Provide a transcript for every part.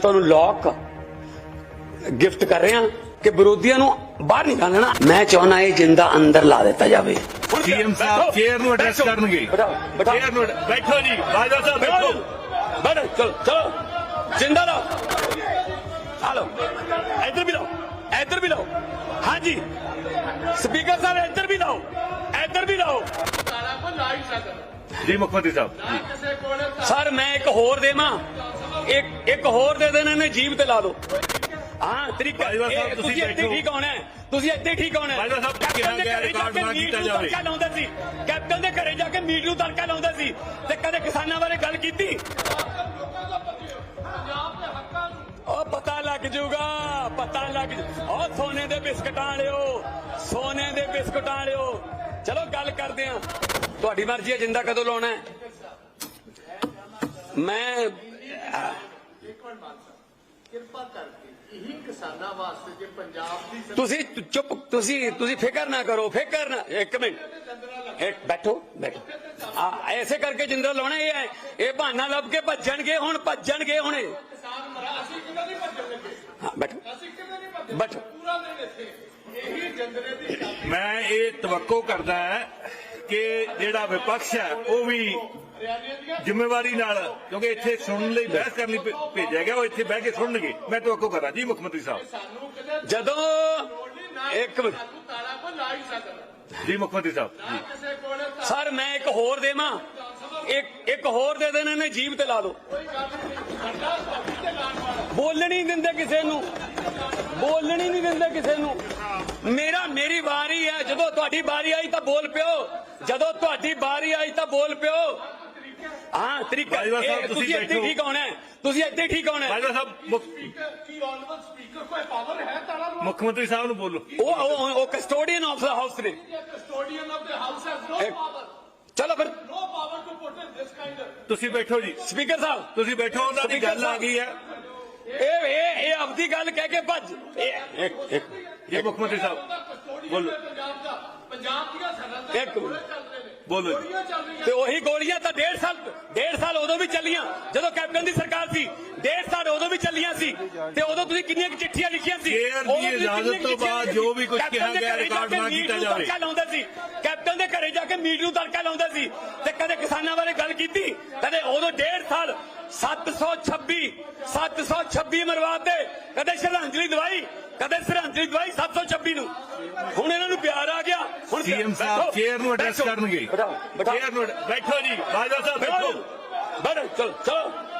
ਤੁਹਾਨੂੰ ਲੋਕ ਗਿਫਟ ਕਰ ਰਹੇ ਹਾਂ ਕਿ ਵਿਰੋਧੀਆਂ ਨੂੰ ਬਾਹਰ ਨਿਕਾਲਣਾ। ਮੈਂ ਚਾਹੁੰਦਾ ਇਹ ਜਿੰਦਾ ਅੰਦਰ ਲਾ ਦਿੱਤਾ ਜਾਵੇ। ਸੀਐਮ ਸਾਹਿਬ ਚੇਅਰ ਨੂੰ ਐਡਰੈਸ ਕਰਨਗੇ। ਚੇਅਰ ਨੂੰ ਬੈਠੋ ਜੀ ਬਾਜਵਾ ਸਾਹਿਬ ਬੈਠੋ। ਬੈਠੋ। ਚਲੋ ਚਲੋ। ਜਿੰਦਾ ਲਾਓ ਹਲੋ ਇੱਧਰ ਵੀ ਲਾਓ ਇੱਧਰ ਵੀ ਲਾਓ। ਹਾਂਜੀ। ਸਪੀਕਰ ਸਾਹਿਬ ਇੱਧਰ ਵੀ ਲਾਓ। ਇੱਧਰ ਵੀ ਲਾਓ। ਜੀ ਮੁੱਖ ਮੰਤਰੀ ਸਾਹਿਬ। ਸਰ ਮੈਂ ਇੱਕ ਹੋਰ ਦੇਵਾਂ। ਇੱਕ ਇੱਕ ਹੋਰ ਦੇ ਦੇਣਾ ਨੇ ਜੀਬ ਤੇ ਲਾ ਦਿਓ ਹਾਂ ਤਰੀਕਾ ਤੁਸੀਂ ਇੱਥੇ। ਠੀਕ ਹੈ। ਤੁਸੀਂ ਇੱਥੇ ਠੀਕ ਹੈ। ਬਾਜਵਾ ਸਾਹਿਬ, ਕਿਹਾ ਗਿਆ ਰਿਕਾਰਡ ਮੀਟ ਕੀਤਾ ਜਾਵੇ। ਲਾਉਂਦਾ ਸੀ। ਕੈਪਟਨ ਦੇ ਘਰੇ ਜਾ ਕੇ ਮੀਟ ਨੂੰ ਤੜਕਾ ਲਾਉਂਦਾ ਸੀ। ਤੇ ਕਦੇ ਕਿਸਾਨਾਂ ਬਾਰੇ ਗੱਲ ਕੀਤੀ? ਉਹ ਪਤਾ ਲੱਗ ਜਾਊਗਾ ਪਤਾ ਲੱਗ ਉਹ ਸੋਨੇ ਦੇ ਬਿਸਕਟਾਂ ਵਾਲਿਓ ਸੋਨੇ ਦੇ ਬਿਸਕਟਾਂ ਵਾਲਿਓ। ਚਲੋ ਗੱਲ ਕਰਦੇ ਆ। ਤੁਹਾਡੀ ਮਰਜ਼ੀ ਹੈ ਜਿੰਦਾ ਕਦੋਂ ਲਾਉਣਾ ਮੈਂ ਕਿਰਪਾ ਕਰਕੇ ਇਹੀ ਕਿਸਾਨਾਂ ਵਾਸਤੇ ਜੇ ਪੰਜਾਬ ਦੀ ਤੁਸੀਂ ਚੁੱਪ ਤੁਸੀਂ ਤੁਸੀਂ ਫਿਕਰ ਨਾ ਕਰੋ ਫਿਕਰ ਨਾ ਇੱਕ ਮਿੰਟ। ਇੱਕ ਬੈਠੋ ਬੈਠੋ। ਆ ਐਸੇ ਕਰਕੇ ਜਿੰਦਰਾ ਲਾਉਣਾ ਇਹ ਹੈ। ਇਹ ਬਹਾਨਾ ਲੱਭ ਕੇ ਭੱਜਣਗੇ ਹੁਣ ਭੱਜਣਗੇ ਹੁਣੇ ਕਿਸਾਨ ਮਰਾ ਅਸੀਂ ਕਿਵੇਂ ਨਹੀਂ ਭੱਜਣ ਲੱਗੇ ਹਾਂ ਬੈਠੋ। ਅਸੀਂ ਕਿਵੇਂ ਨਹੀਂ ਭੱਜਣ ਬੈਠੋ। ਪੂਰਾ ਦਿਨ ਇੱਥੇ। ਇਹੀ ਜੰਦਰੇ ਮੈਂ ਇਹ ਤਵੱਕੋ ਕਰਦਾ ਹੈ ਕਿ ਜਿਹੜਾ ਵਿਪਕਸ਼ ਹੈ ਉਹ ਵੀ ਜ਼ਿੰਮੇਵਾਰੀ ਨਾਲ ਕਿਉਂਕਿ ਇੱਥੇ ਸੁਣਨ ਲਈ ਬਹਿਸ ਕਰਨ ਲਈ ਭੇਜਿਆ ਗਿਆ ਉਹ ਇੱਥੇ ਬਹਿ ਕੇ ਸੁਣਨਗੇ। ਮੈਂ ਤਵੱਕੋ ਕਰਦਾ ਜੀ ਮੁੱਖ ਮੰਤਰੀ ਸਾਹਿਬ। ਜਦੋਂ ਇੱਕ ਜੀ ਮੁੱਖ ਮੰਤਰੀ ਸਾਹਿਬ ਸਰ ਮੈਂ ਇੱਕ ਹੋਰ ਦੇਵਾਂ? ਇੱਕ ਇੱਕ ਹੋਰ ਦੇ ਦੇਣਾ ਨੇ ਜੀਬ ਤੇ ਲਾ ਵਾਲਾ ਬੋਲਣ ਨਹੀਂ ਦਿੰਦੇ ਕਿਸੇ ਨੂੰ। ਬੋਲਣ ਨਹੀਂ ਦਿੰਦੇ ਕਿਸੇ ਨੂੰ। ਮੇਰਾ ਮੇਰੀ ਵਾਰੀ ਹੈ। ਜਦੋਂ ਤੁਹਾਡੀ ਵਾਰੀ ਆਈ ਤਾਂ ਬੋਲ ਪਿਓ। ਜਦੋਂ ਤੁਹਾਡੀ ਵਾਰੀ ਆਈ ਤਾਂ ਬੋਲ ਪਿਓ। ਹਾਂ ਤਰੀਕਾ ਤੁਸੀਂ ਤੁਸੀਂ ਇੱਥੇ। ਠੀਕ ਹੋਣਾ ਹੈ? ਤੁਸੀਂ ਇੱਥੇ ਠੀਕ ਹੋਣਾ ਹੈ? ਬਾਜਵਾ ਸਾਹਿਬ ਮੁੱਖ- ਕੀ ਆਨਵਲ ਸਪੀਕਰ ਕੋਈ ਪਾਵਰ ਹੈ ਤਾਲਾ ਨੂੰ ਮੁੱਖ ਮੰਤਰੀ ਸਾਹਿਬ ਨੂੰ ਬੋਲੋ। ਉਹ ਉਹ- ਉਹ ਕਸਟੋਡੀਅਨ ਆਫ ਦਾ ਹਾਊਸ ਨੇ। Custodian of the house has no power ਚਲੋ ਫਿਰ। No power to put in this kind ਤੁਸੀਂ ਬੈਠੋ ਜੀ। ਸਪੀਕਰ ਸਾਹਿਬ। ਤੁਸੀਂ ਬੈਠੋ ਉਹਨਾਂ ਦੀ ਗੱਲ ਆ ਗਈ ਹੈ ਇਹ ਇਹ ਇਹ ਆਪਦੀ ਗੱਲ ਕਹਿ ਕੇ ਭੱਜ। ਇਹ ਇੱਕ ਇੱਕ ਜੀ ਮੁੱਖ ਮੰਤਰੀ ਸਾਹਿਬ ਬੋਲੋ। ਪੰਜਾਬ ਦਾ। ਪੰਜਾਬ ਦੀਆਂ ਸਰਹੱਦਾਂ ਇੱਕ ਤੇ ਬੋਲੋ ਉਹੀ ਗੋਲੀਆਂ ਤਾਂ ਡੇਢ ਸਾਲ ਡੇਢ ਸਾਲ ਉਦੋਂ ਵੀ ਚੱਲੀਆਂ ਜਦੋਂ ਕੈਪਟਨ ਦੀ ਸਰਕਾਰ ਸੀ ਡੇਢ ਸਾਲ ਉਦੋਂ ਵੀ ਚੱਲੀਆਂ ਸੀ ਤੇ ਉਦੋਂ ਤੁਸੀਂ ਕਿੰਨੀਆਂ ਕੁ ਚਿੱਠੀਆਂ ਲਿਖੀਆਂ ਸੀ? ਕੇਅਰ ਦੀ ਉਦੋਂ ਤੁਸੀਂ ਇਜਾਜ਼ਤ ਕਿੰਨੀਆਂ ਕੁ ਤੋਂ ਚਿੱਠੀਆਂ ਬਾਅਦ ਜੋ ਵੀ ਕੈਪਟਨ ਕਿਹਾ ਦੇ ਗਿਆ ਘਰੇ ਜਾ ਰਿਕਾਰਡ ਕੇ ਨਾ ਮੀਟ ਕੀਤਾ ਨੂੰ ਜਾਵੇ। ਤੜਕਾ ਲਾਉਂਦਾ ਸੀ। ਕੈਪਟਨ ਦੇ ਘਰੇ ਜਾ ਕੇ ਮੀਟ ਨੂੰ ਤੜਕਾ ਲਾਉਂਦਾ ਸੀ। ਤੇ ਕਦੇ ਕਿਸਾਨਾਂ ਬਾਰੇ ਗੱਲ ਕੀਤੀ? ਕਦੇ ਉਦੋਂ ਡੇਢ ਸਾਲ 726 726 ਮਰਵਾਤੇ। ਕਦੇ ਸ਼ਰਧਾਂਜਲੀ ਦਵਾਈ ਕਦੇ ਸ਼ਰਧਾਂਜਲੀ ਦਵਾਈ 726 ਨੂੰ। ਹੁਣ ਇਹਨਾਂ ਨੂੰ ਪਿਆਰ ਆ ਗਿਆ। ਹੁਣ ਸੀਐਮ ਸਾਹਿਬ ਚੇਅਰ ਨੂੰ ਐਡਰੈਸ ਬੈਠੋ, ਕਰਨਗੇ। ਬੈਠੋ ਬੈਠੋ ਚੇਅਰ ਨੂੰ address- ਬੈਠੋ ਜੀ ਬਾਜਵਾ ਸਾਹਿਬ ਬੈਠੋ। ਬੈਠੋ ਚਲੋ ਚਲੋ।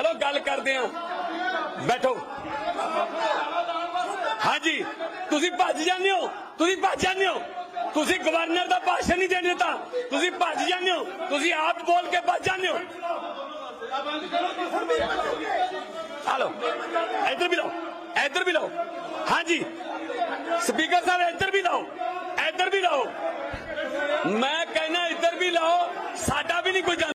ਚਲੋ ਗੱਲ ਕਰਦੇ ਆ ਬੈਠੋ ਹਾਂਜੀ ਤੁਸੀਂ ਭੱਜ ਜਾਂਦੇ ਹੋ ਤੁਸੀਂ ਭੱਜ ਜਾਂਦੇ ਹੋ ਤੁਸੀਂ ਗਵਰਨਰ ਦਾ ਭਾਸ਼ਣ ਨਹੀਂ ਦੇਣ ਦਿੱਤਾ ਤੁਸੀਂ ਭੱਜ ਜਾਂਦੇ ਹੋ ਤੁਸੀਂ ਆਪ ਬੋਲ ਕੇ ਭੱਜ ਜਾਂਦੇ ਹੋ ਹਲੋ ਇੱਧਰ ਵੀ ਲਾਓ ਇੱਧਰ ਵੀ ਲਾਓ ਹਾਂਜੀ ਸਪੀਕਰ ਸਾਹਿਬ ਇੱਧਰ ਵੀ ਲਾਓ ਇੱਧਰ ਵੀ ਲਾਓ ਮੈਂ ਕਹਿੰਦਾ ਇੱਧਰ ਵੀ ਲਾਓ ਸਾਡਾ ਵੀ ਨਹੀਂ ਕੋਈ ਜਾਂਦਾ